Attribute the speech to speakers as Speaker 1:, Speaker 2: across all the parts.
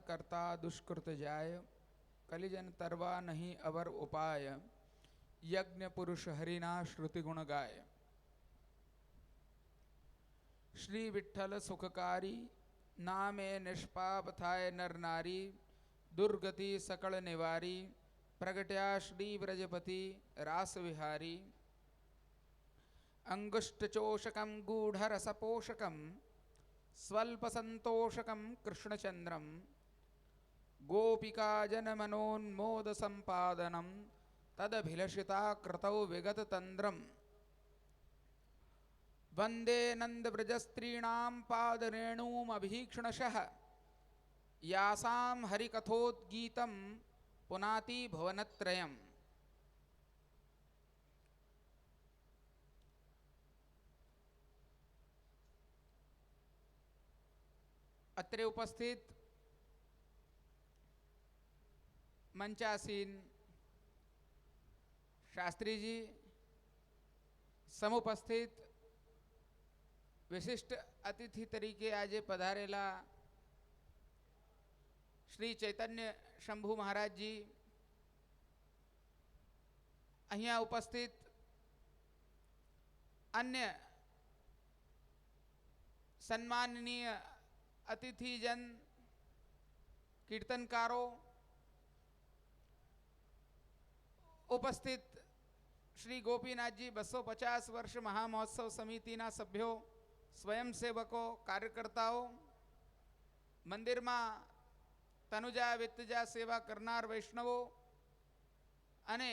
Speaker 1: કરતા દુષ્કૃત જાય કલિજન તરવા નહીં અવર ઉપાય યજ્ઞ પુરુષ હરિના શ્રુતિગુણ ગાય શ્રી વિઠ્ઠલ સુખકારી નામે નિષ્પાપ થાય નર નારી દુર્ગતિ સકળ નિવારી પ્રગટ્યા શ્રી વ્રજપતિ રાસવિહારી અંગુષ્ટચોષકમ ગૂઢરસપોષકમ સ્વલ્પસંતોષકમ કૃષ્ણચંદ્રમ ગોપિકાજનમનોન્મોદ સંપાદનમ તદભિલષિતા વિગતતંદ્રમ વંદે નંદવ્રજસ્ત્રીણાં પાદરેણુમભીક્ષ્ણશઃ યાસાં હરિકથોદ્ગીતમ પુનાતિ ભવનત્રયમ અત્રે ઉપસ્થિત મંચાસીન શાસ્ત્રીજી સમુપસ્થિત વિશિષ્ટ અતિથિ તરીકે આજે પધારેલા શ્રી ચૈતન્ય શંભુ મહારાજજી અહીંયા ઉપસ્થિત. અન્ય સન્માનનીય અતિથિજન, કીર્તનકારો ઉપસ્થિત. શ્રી ગોપીનાથજી બસો પચાસ વર્ષ મહામહોત્સવ સમિતિના સભ્યો, સ્વયંસેવકો, કાર્યકર્તાઓ, મંદિરમાં તનુજા વિત્તજા સેવા કરનાર વૈષ્ણવો અને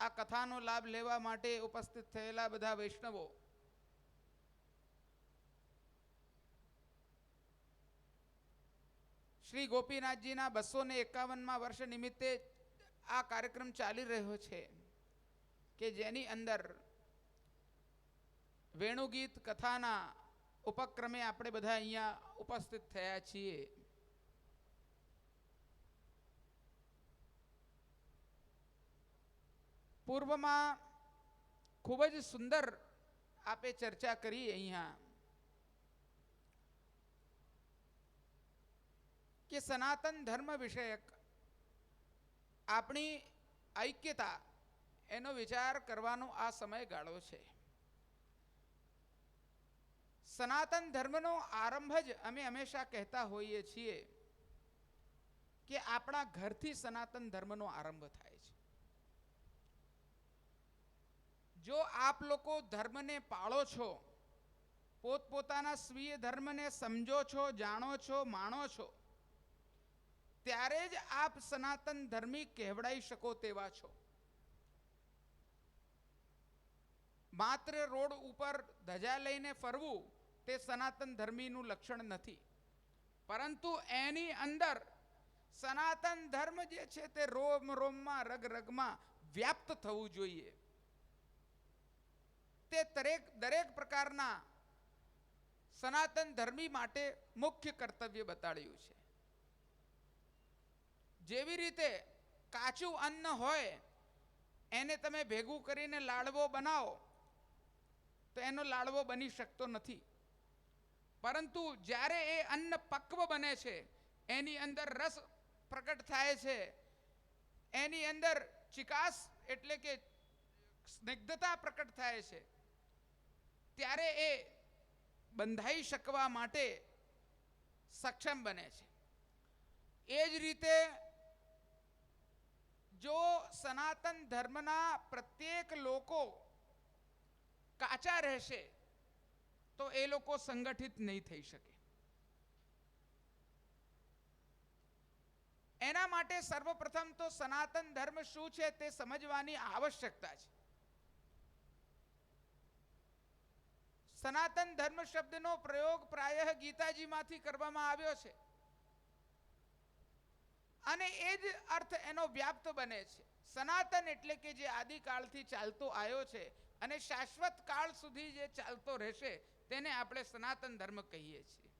Speaker 1: આ કથાનો લાભ લેવા માટે ઉપસ્થિત થયેલા બધા વૈષ્ણવો. શ્રી ગોપીનાથજીના બસો ને એકાવનમાં વર્ષ નિમિત્તે આ કાર્યક્રમ ચાલી રહ્યો છે કે જેની અંદર વેણુગીત કથાના ઉપક્રમે આપણે બધા અહીંયા ઉપસ્થિત થયા છીએ. પૂર્વમાં ખૂબ જ સુંદર આપે ચર્ચા કરી અહીંયા કે સનાતન ધર્મ વિષયક આપણી ઐક્યતા એનો વિચાર કરવાનો આ સમયગાળો છે. સનાતન ધર્મનો આરંભ જ અમે હંમેશા કહેતા હોઈએ છીએ કે આપણા ઘરથી સનાતન ધર્મનો આરંભ થાય છે. જો આપ લોકો ધર્મને પાળો છો, પોતપોતાના સ્વીય ધર્મને સમજો છો, જાણો છો, માણો છો, ત્યારે જ આપ સનાતન ધર્મી કહેવડાઈ શકો તેવા છો. માત્ર રોડ ઉપર ધજા લઈને ફરવું તે સનાતન ધર્મીનું લક્ષણ નથી. પરંતુ એની અંદર સનાતન ધર્મ જે છે તે રોમ રોમમાં રગ રગમાં વ્યાપ્ત થવું જોઈએ. તે દરેક દરેક પ્રકારના સનાતન ધર્મી માટે મુખ્ય કર્તવ્ય બતાડ્યું છે. જેવી રીતે કાચું અન્ન હોય, એને તમે ભેગું કરીને લાડવો બનાવો, તો એનો લાડવો બની શકતો નથી. પરંતુ જ્યારે એ અન્ન પક્વ બને છે, એની અંદર રસ પ્રકટ થાય છે, એની અંદર ચિકાસ એટલે કે સ્નિગ્ધતા પ્રકટ થાય છે ત્યારે એ બંધાઈ શકવા માટે સક્ષમ બને છે. એ જ રીતે જો સનાતન ધર્મના પ્રત્યેક લોકો કાચા રહેશે, તો એ લોકો સંગઠિત નહીં થઈ શકે. એના માટે સર્વપ્રથમ તો સનાતન ધર્મ શું છે તે સમજવાની આવશ્યકતા છે. સનાતન ધર્મ શબ્દનો પ્રયોગ પ્રાયઃ ગીતાજીમાંથી કરવામાં આવ્યો છે. અને એ જ અર્થ એનો વ્યાપ્ત બને છે. સનાતન એટલે કે જે આદિકાળથી ચાલતો આવ્યો છે અને શાશ્વત કાળ સુધી જે ચાલતો રહેશે તેને આપણે સનાતન ધર્મ કહીએ છીએ.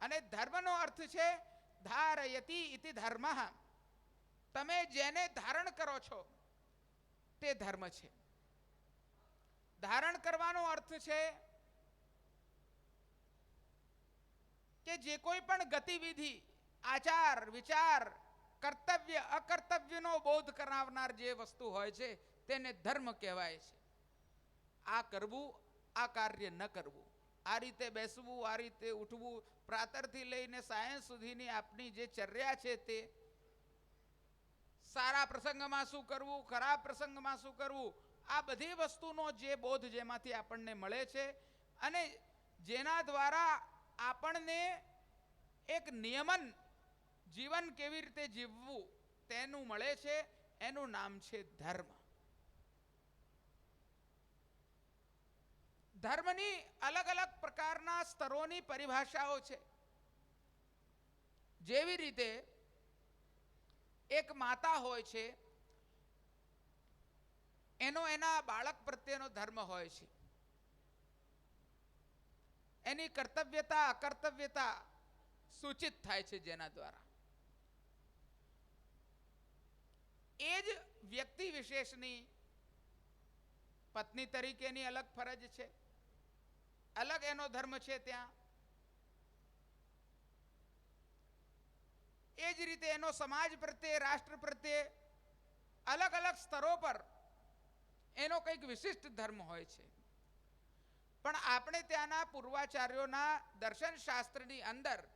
Speaker 1: અને ધર્મનો અર્થ છે, ધારયતી ઇતિ ધર્મ. તમે જેને ધારણ કરો છો, તે ધર્મ છે. ધારણ કરવાનો અર્થ છે કે જે કોઈ પણ ગતિવિધિ, આચાર, વિચાર, કર્તવ્ય, અકર્તવ્યનો બોધ કરાવનાર જે વસ્તુ હોય છે, તેને ધર્મ કહેવાય છે. આ કરવું, આ કાર્ય ન કરવું. આ રીતે બેસવું, આ રીતે ઉઠવું, પ્રાતરથી લઈને સાયન્સ સુધીની આપની જે ચર્યા છે તે, સારા પ્રસંગમાં શું કરવું, ખરાબ પ્રસંગમાં શું કરવું આ બધી વસ્તુનો જે બોધ જેમાંથી આપણને મળે છે અને જેના દ્વારા આપણને એક નિયમન જીવન કેવી રીતે જીવવું તેનું મળે છે, એનું નામ છે ધર્મ. ધર્મની અલગ અલગ પ્રકારના સ્તરોની પરિભાષાઓ છે. જેવી રીતે એક માતા હોય છે એનો એના બાળક પ્રત્યેનો ધર્મ હોય છે. એની કર્તવ્યતા, અકર્તવ્યતા સૂચિત થાય છે જેના દ્વારા. એ જ વ્યક્તિ વિશેષની પત્ની તરીકેની અલગ ફરજ છે. અલગ એનો ધર્મ છે ત્યાં. એ જ રીતે એનો સમાજ પ્રત્યે, રાષ્ટ્ર પ્રત્યે અલગ અલગ સ્તરો પર એનો કંઈક વિશિષ્ટ ધર્મ હોય છે. પણ આપણે ત્યાંના પૂર્વાચાર્યોના દર્શન શાસ્ત્રની અંદર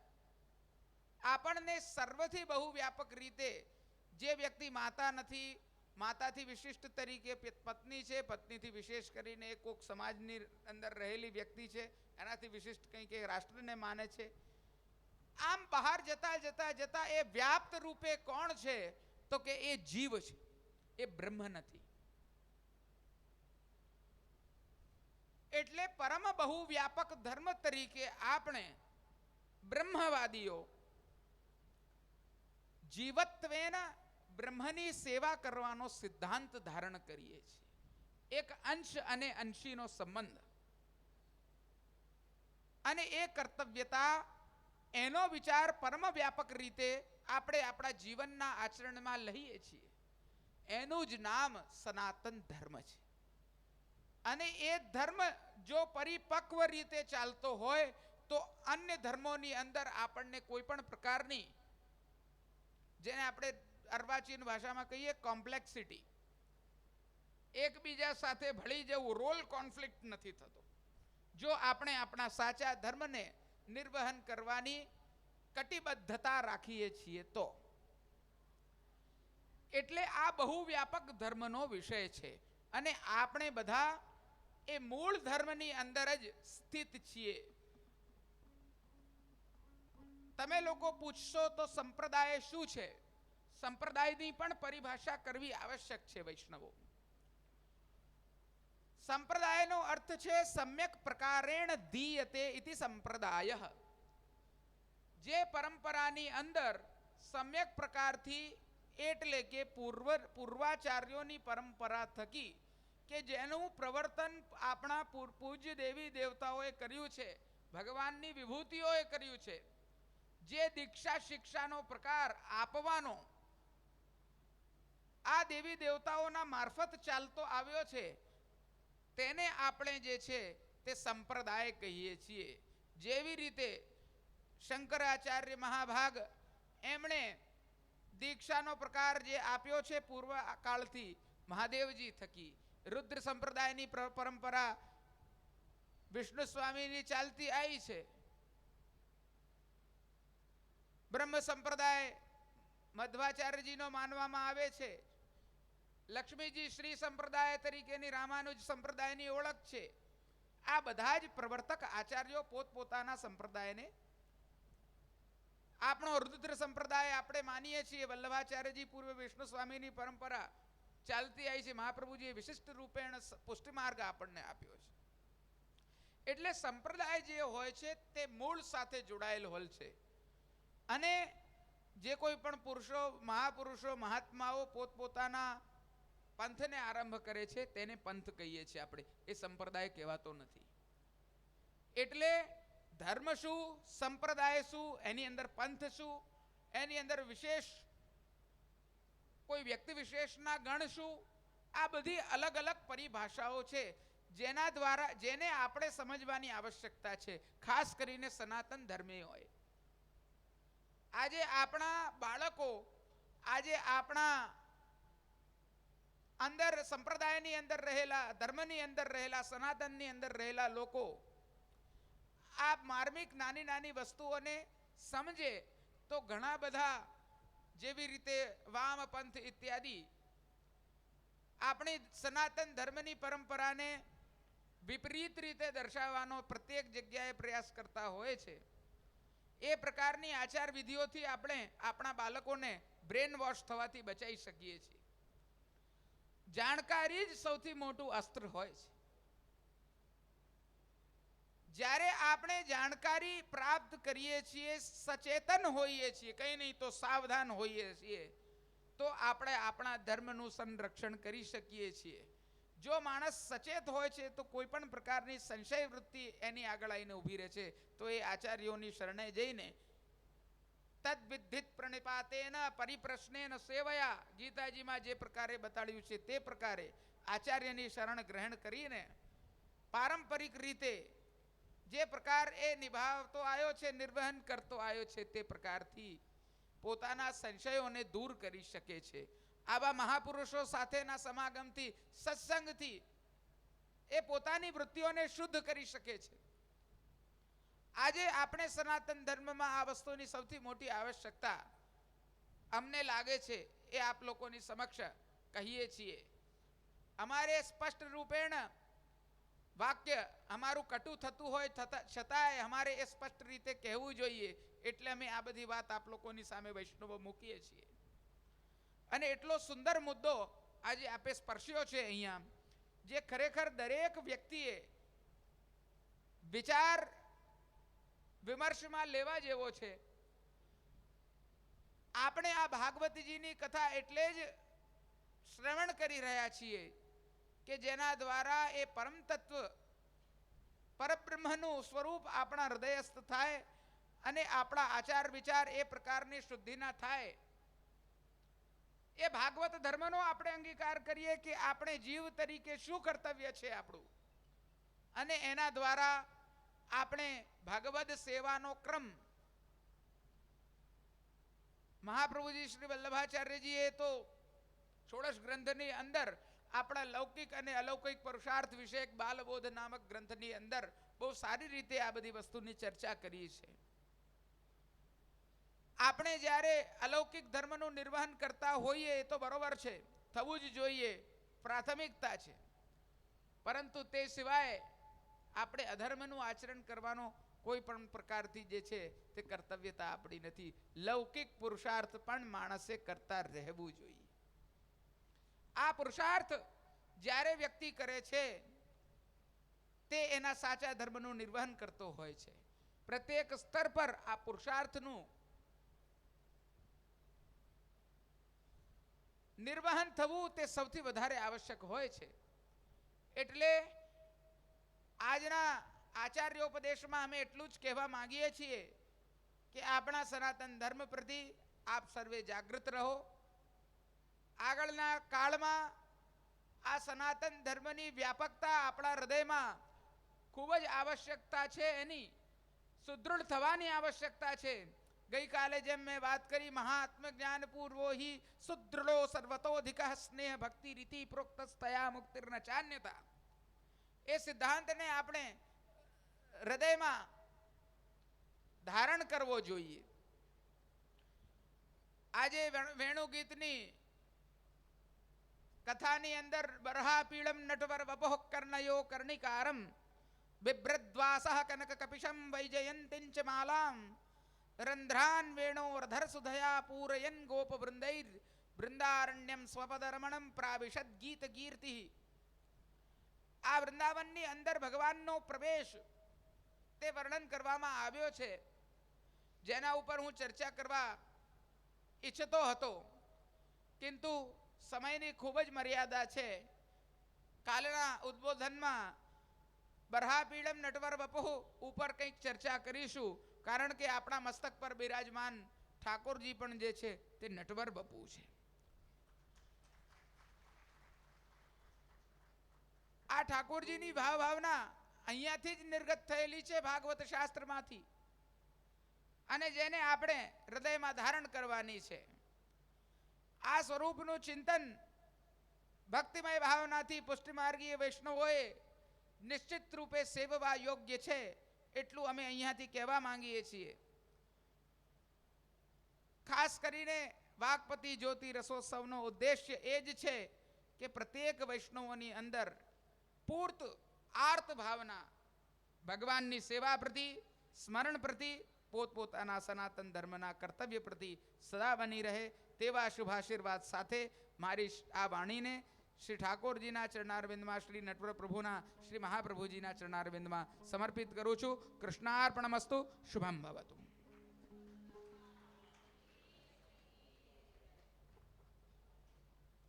Speaker 1: આપણને સર્વથી બહુ વ્યાપક રીતે જે વ્યક્તિ માતા નથી, માતાથી વિશિષ્ટ તરીકે પત્ની છે, પત્નીથી વિશેષ કરીને કોઈક સમાજની અંદર રહેલી વ્યક્તિ છે, એનાથી વિશિષ્ટ કંઈક રાષ્ટ્રને માને છે. આમ બહાર જતા જતા જતા એ વ્યાપ્ત રૂપે કોણ છે? તો કે એ જીવ છે. એ બ્રહ્મ નથી. એટલે પરમ બહુ વ્યાપક ધર્મ તરીકે આપણે બ્રહ્મવાદીઓ જીવત્વેન બ્રહ્મની સેવા કરવાનો સિદ્ધાંત ધારણ કરીએ છીએ. એક અંશ અને અંશીનો સંબંધ. અને એ કર્તવ્યતા, એનો વિચાર પરમ વ્યાપક રીતે આપણે આપણા જીવનના આચરણમાં લઈએ છીએ. એનું જ નામ સનાતન ધર્મ છે. અને એ ધર્મ જો પરિપક્વ રીતે ચાલતો હોય, તો અન્ય ધર્મોની અંદર આપણને કોઈ પણ પ્રકારની, જેને આપણે અર્વાચીન ભાષામાં કહીએ કોમ્પ્લેક્સિટી એકબીજા સાથે ભળી જવું રોલ કોન્ફ્લિક્ટ નથી થતો. જો આપણે આપણા સાચા ધર્મને નિર્વહન કરવાની કટિબદ્ધતા રાખીએ છીએ, તો. એટલે આ બહુ વ્યાપક ધર્મનો વિષય છે. અને આપણે બધા એ મૂળ ધર્મની અંદર જ સ્થિત છીએ. તમે લોકો પૂછશો તો સંપ્રદાય શું છે? સંપ્રદાયની પણ પરિભાષા કરવી આવશ્યક છે, વૈષ્ણવો. સંપ્રદાયનો અર્થ છે, સમ્યક પ્રકારેણ ધીયતે ઇતિ સંપ્રદાય જે પરંપરાની અંદર સમ્યક પ્રકારથી એટલે કે પૂર્વ, પૂર્વાચાર્યોની પરંપરા થકી કે જેનું પ્રવર્તન આપણા પૂજ્ય દેવી દેવતાઓએ કર્યું છે, ભગવાનની વિભૂતિઓએ કર્યું છે, જે દીક્ષા શિક્ષાનો પ્રકાર આપવાનો આ દેવી દેવતાઓના મારફત ચાલતો આવ્યો છે, તેને આપણે જે છે તે સંપ્રદાય કહીએ છીએ. જેવી રીતે શંકરાચાર્ય મહાભાગ એમણે દીક્ષાનો પ્રકાર જે આપ્યો છે પૂર્વ કાળથી મહાદેવજી થકી રુદ્ર સંપ્રદાયની પરંપરા વિષ્ણુ સ્વામીની ચાલતી આવી છે. બ્રહ્મ સંપ્રદાય મધ્વાચાર્યજીનો માનવામાં આવે છે. લક્ષ્મીજી શ્રી સંપ્રદાય તરીકેની રામાનુજ સંપ્રદાયની ઓળખ છે. આ બધા જ પ્રવર્તક આચાર્યો પોતપોતાના સંપ્રદાયને આપણો રુદ્ર સંપ્રદાય આપણે માનીએ છીએ. વલ્લભાચાર્યજી પૂર્વ વિષ્ણુ સ્વામીની પરંપરા ચાલતી આવી છે. મહાપ્રભુજીએ વિશિષ્ટ રૂપેણ પુષ્ટિમાર્ગ આપણને આપ્યો છે. એટલે સંપ્રદાય જે હોય છે તે મૂળ સાથે જોડાયેલ હોય છે. અને જે કોઈ પણ પુરુષો, મહાપુરુષો, મહાત્માઓ પોતપોતાના પંથને આરંભ કરે છે તેને પંથ કહીએ છીએ આપણે. એ સંપ્રદાય કહેવાતો નથી. એટલે ધર્મ શું, સંપ્રદાય શું, એની અંદર પંથ શું, એની અંદર વિશેષ કોઈ વ્યક્તિ વિશેષના ગણ શું? આ બધી અલગ અલગ પરિભાષાઓ છે, જેના દ્વારા, જેને આપણે સમજવાની આવશ્યકતા છે, ખાસ કરીને સનાતન ધર્મીઓએ આજે આપણા બાળકો, આજે આપણા અંદર, સંપ્રદાયની અંદર રહેલા, ધર્મની અંદર રહેલા, સનાતનની અંદર રહેલા લોકો આ માર્મિક નાની નાની વસ્તુઓને સમજે, તો ઘણા બધા જેવી રીતે વામપંથ ઇત્યાદિ, આપણી સનાતન ધર્મની પરંપરાને વિપરીત રીતે દર્શાવવાનો પ્રત્યેક જગ્યાએ પ્રયાસ કરતા હોય છે. એ પ્રકારની આચાર વિધિઓથી આપણે આપણા બાળકોને બ્રેન વોશ થવાથી બચાવી શકીએ છીએ. જાણકારી જ સૌથી મોટું અસ્ત્ર હોય છે. જ્યારે આપણે જાણકારી પ્રાપ્ત કરીએ છીએ, સચેતન હોઈએ છીએ, કંઈ નહીં તો સાવધાન હોઈએ છીએ, તો આપણે આપણા ધર્મનું સંરક્ષણ કરી શકીએ છીએ. જો માણસ સચેત હોય છે, તો કોઈ પણ પ્રકારની સંશય વૃત્તિ એની આગળ આવીને ઊભી રહે છે, તો એ આચાર્યોની શરણે જઈને તદ્વિધિત પ્રણિપાતેન પરિપ્રશ્નેન સેવયા, ગીતાજીમાં જે પ્રકારે બતાડ્યું છે તે પ્રકારે આચાર્યની શરણ ગ્રહણ કરીને પારંપરિક રીતે જે પ્રકાર એ નિભાવતો આવ્યો છે, નિર્વહન કરતો આવ્યો છે, તે પ્રકારથી પોતાના સંશયોને દૂર કરી શકે છે. આવા મહાપુરુષો સાથેના સમાગમથી, સત્સંગથી એ પોતાની વૃત્તિઓને શુદ્ધ કરી શકે છે. આજે આપણે સનાતન ધર્મમાં આ વસ્તુની સૌથી મોટી આવશ્યકતા અમને લાગે છે, એ આપ લોકોની સમક્ષ કહીએ છીએ. અમારે સ્પષ્ટ રૂપેણ વાક્ય અમારું કટુ થતું હોય થતા છતાંય અમારે એ સ્પષ્ટ રીતે કહેવું જોઈએ એટલે અમે આ બધી વાત આપ લોકોની સામે વૈષ્ણવો મૂકીએ છીએ. અને એટલો સુંદર મુદ્દો આજે આપે સ્પર્શ્યો છે અહીંયા, જે ખરેખર દરેક વ્યક્તિએ વિચાર વિમર્શમાં લેવા જેવો છે. આપણે આ ભાગવતજીની કથા એટલે જ શ્રવણ કરી રહ્યા છીએ. કે જેના દ્વારા એ પરમ તત્વ પરબ્રહ્મનું સ્વરૂપ આપણા હૃદયસ્થ થાય અને આપણા આચાર વિચાર એ પ્રકારની શુદ્ધિના થાય. એ ભાગવત ધર્મનો આપણે અંગીકાર કરીએ કે આપણે જીવ તરીકે શું કર્તવ્ય છે આપણું? અને એના દ્વારા આપણે ભાગવત સેવાનો ક્રમ. મહાપ્રભુજી શ્રી વલ્લભાચાર્યજીએ તો ષોડશ ગ્રંથની અંદર આપણા લૌકિક અને અલૌકિક પુરુષાર્થ વિષયક બાલબોધ નામક ગ્રંથની અંદર બહુ સારી રીતે આ બધી વસ્તુની ચર્ચા કરી છે આપણે જ્યારે અલૌકિક ધર્મનું નિર્વહન કરતા હોઈએ એ તો બરોબર છે, થવું જ જોઈએ, પ્રાથમિકતા છે. પરંતુ તે સિવાય આપણે અધર્મનું આચરણ કરવાનો કોઈ પણ પ્રકારથી જે છે તે કર્તવ્યતા આપણી નથી. લૌકિક પુરુષાર્થ પણ માણસે કરતા રહેવું જોઈએ. આ પુરુષાર્થ જ્યારે વ્યક્તિ કરે છે, તે એના સાચા ધર્મનું નિર્વહન કરતો હોય છે. પ્રત્યેક સ્તર પર આ પુરુષાર્થનું નિર્વહન થવું તે સૌથી વધારે આવશ્યક હોય છે. એટલે આજના આચાર્યોપદેશમાં અમે એટલું જ કહેવા માંગીએ છીએ કે આપણા સનાતન ધર્મ પ્રતિ આપ સર્વે જાગૃત રહો. આગળના કાળમાં આ સનાતન ધર્મની વ્યાપકતા આપણા હૃદયમાં ખૂબ જ આવશ્યકતા છે એની, સુદૃઢ થવાની આવશ્યકતા છે. ગઈકાલે જેમ મેં વાત કરી મહાત્મ જ્ઞાન પૂર્વો હિ સુદૃઢો સર્વતોધિક સ્નેહ ભક્તિ રીતિ પ્રોક્ત સ્તયા મુક્તિર્ન ચાન્યતા. એ સિદ્ધાંતને આપણે હૃદયમાં ધારણ કરવો જોઈએ. આજે વેણુ- વેણુ ગીતની કથાની અંદર બરહાપીળમ નટવર વપોહ કર્ણયો કર્ણિકારમ બિભ્રદ્વાસ કનક કપિશમ વૈજયંતિંચ માલામ રંધ્રાન વેણોર્ધર સુધયા પૂરયન ગોપ વૃંદૈર વૃંદારણ્યમ સ્વપદરમણમ પ્રાવિશદ ગીત કીર્તિ આ વૃંદાવનની અંદર ભગવાનનો પ્રવેશ તે વર્ણન કરવામાં આવ્યો છે જેના ઉપર હું ચર્ચા કરવા ઈચ્છતો હતો કિંતુ સમયની ખૂબ જ મર્યાદા છે. કાલના ઉદ્બોધનમાં બરહાપીડમ નટવર બપુ ઉપર કંઈક ચર્ચા કરીશું, કારણ કે આપણા મસ્તક પર બિરાજમાન ઠાકોરજી પણ જે છે તે નટવર બપુ છે. આ ઠાકોરજીની ભાવ ભાવના અહીંયાથી જ નિર્ગત થયેલી છે ભાગવત શાસ્ત્રમાંથી. અને જેને આપણે હૃદયમાં ધારણ કરવાની છે. આ સ્વરૂપનું ચિંતન ભક્તિમય ભાવનાથી પુષ્ટિમાર્ગીય વૈષ્ણવોએ નિશ્ચિત રૂપે સેવવા યોગ્ય છે એટલું અમે અહીંયાથી કહેવા માંગીએ છીએ. ખાસ કરીને વાઘપતિ જ્યોતિ રસોત્સવનો ઉદ્દેશ્ય એ જ છે કે પ્રત્યેક વૈષ્ણવોની અંદર પૂર્ત આર્ત ભાવના, ભગવાનની સેવા પ્રતિ, સ્મરણ પ્રતિ, પોતપોતાના સનાતન ધર્મના કર્તવ્ય પ્રતિ સદા બની રહે તેવા શુભાશીર્વાદ સાથે મારી આ વાણીને શ્રી ઠાકોરજીના ચરણારવિંદમાં, શ્રી નટવર પ્રભુના શ્રી મહાપ્રભુજીના ચરણારવિંદમાં સમર્પિત કરું છું. કૃષ્ણાર્પણમસ્તુ. શુભમ ભવતું.